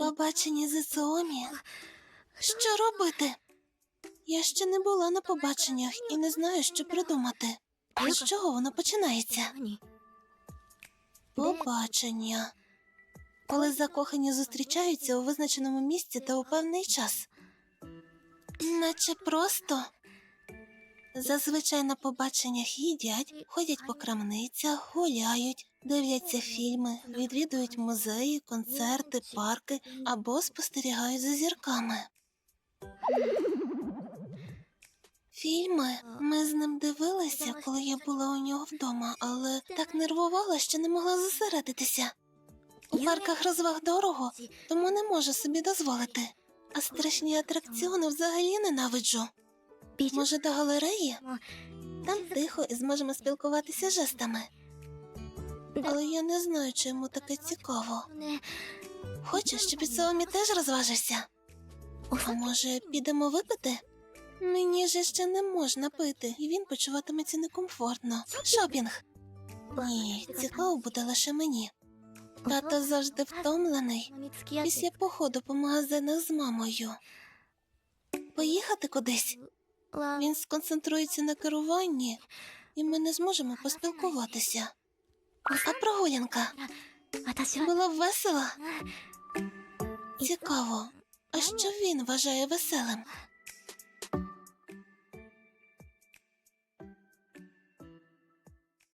Побачення з Іцеомі? Що робити? Я ще не була на побаченнях і не знаю, що придумати. З чого воно починається? Побачення. Коли закохані зустрічаються у визначеному місці та у певний час. Наче просто. Зазвичай на побаченнях їдять, ходять по крамницях, гуляють, дивляться фільми, відвідують музеї, концерти, парки або спостерігають за зірками. Фільми ми з ним дивилися, коли я була у нього вдома, але так нервувала, що не могла зосередитися. У парках розваг дорого, тому не можу собі дозволити. А страшні атракціони взагалі ненавиджу. Може, до галереї? Там тихо і зможемо спілкуватися жестами. Але я не знаю, чи йому таке цікаво. Хочеш, щоб під Саомі теж розважишся? А може, підемо випити? Мені же ще не можна пити, і він почуватиметься некомфортно. Шопінг. Ні, цікаво буде лише мені. Тато завжди втомлений після походу по магазинах з мамою. Поїхати кудись. Він сконцентрується на керуванні, і ми не зможемо поспілкуватися. А прогулянка було б весело. Цікаво. А що він вважає веселим?